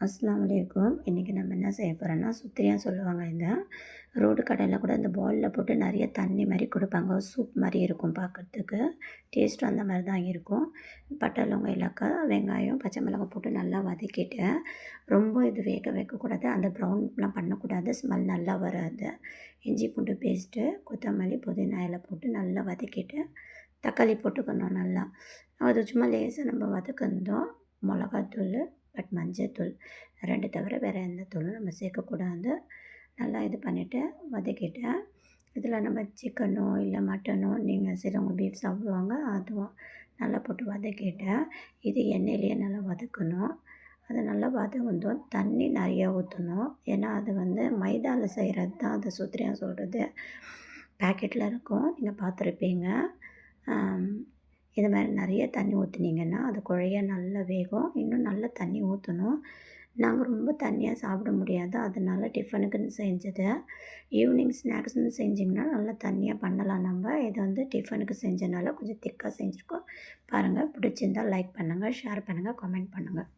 அஸ்லாம் வலைக்கும் இன்றைக்கி நம்ம என்ன செய்ய போகிறோன்னா சுத்திரியாக சொல்லுவாங்க இந்த ரோடு கடையில் கூட இந்த பாலில் போட்டு நிறைய தண்ணி மாதிரி கொடுப்பாங்க. சூப் மாதிரி இருக்கும் பார்க்குறதுக்கு. டேஸ்ட்டும் அந்த மாதிரி தான் இருக்கும். பட்டை லவங்கம் வெங்காயம் பச்சை மிளகாய் போட்டு நல்லா வதக்கிட்டு ரொம்ப இது வேக வைக்கக்கூடாது. அந்த ப்ரௌன்லாம் பண்ணக்கூடாது. ஸ்மெல் நல்லா வராது. இஞ்சி பூண்டு பேஸ்ட்டு கொத்தமல்லி புதினா இலை போட்டு நல்லா வதக்கிட்டு தக்காளி போட்டுக்கணும் நல்லா. அது சும்மா லேசாக நம்ம வதக்கணும் மிளகாத்தூள் பட் மஞ்சத்தூள் ரெண்டு தவிர வேறு எந்த தூளும் நம்ம சேர்க்கக்கூடாது. நல்லா இது பண்ணிவிட்டு வதக்கிட்டேன் இதில் நம்ம சிக்கனோ இல்லை மட்டனோ நீங்கள் சிலவங்க பீஃப் சாப்பிடுவாங்க அதுவும் நல்லா போட்டு வதக்கிட்டேன் இது எண்ணெயிலேயே நல்லா வதக்கணும். அது நல்லா வதங்கணும் தண்ணி நிறையா ஊற்றணும் ஏன்னா அது வந்து மைதாவில் செய்கிறது தான் அது சுத்திரியாக சொல்கிறது பேக்கெட்டில் இருக்கும் நீங்கள் பார்த்துருப்பீங்க. இது மாதிரி நிறைய தண்ணி ஊற்றுனீங்கன்னா அது குழைய நல்லா வேகும். இன்னும் நல்லா தண்ணி ஊற்றணும் நாங்கள் ரொம்ப தண்ணியாக சாப்பிட முடியாது. அதனால் டிஃபனுக்குன்னு செஞ்சது. ஈவினிங் ஸ்நாக்ஸ்னு செஞ்சிங்கன்னா நல்லா தண்ணியாக பண்ணலாம் நம்ம. இதை வந்து டிஃபனுக்கு செஞ்சனால கொஞ்சம் திக்காக செஞ்சுருக்கோம். பாருங்கள் பிடிச்சிருந்தால் லைக் பண்ணுங்கள் ஷேர் பண்ணுங்கள் கமெண்ட் பண்ணுங்கள்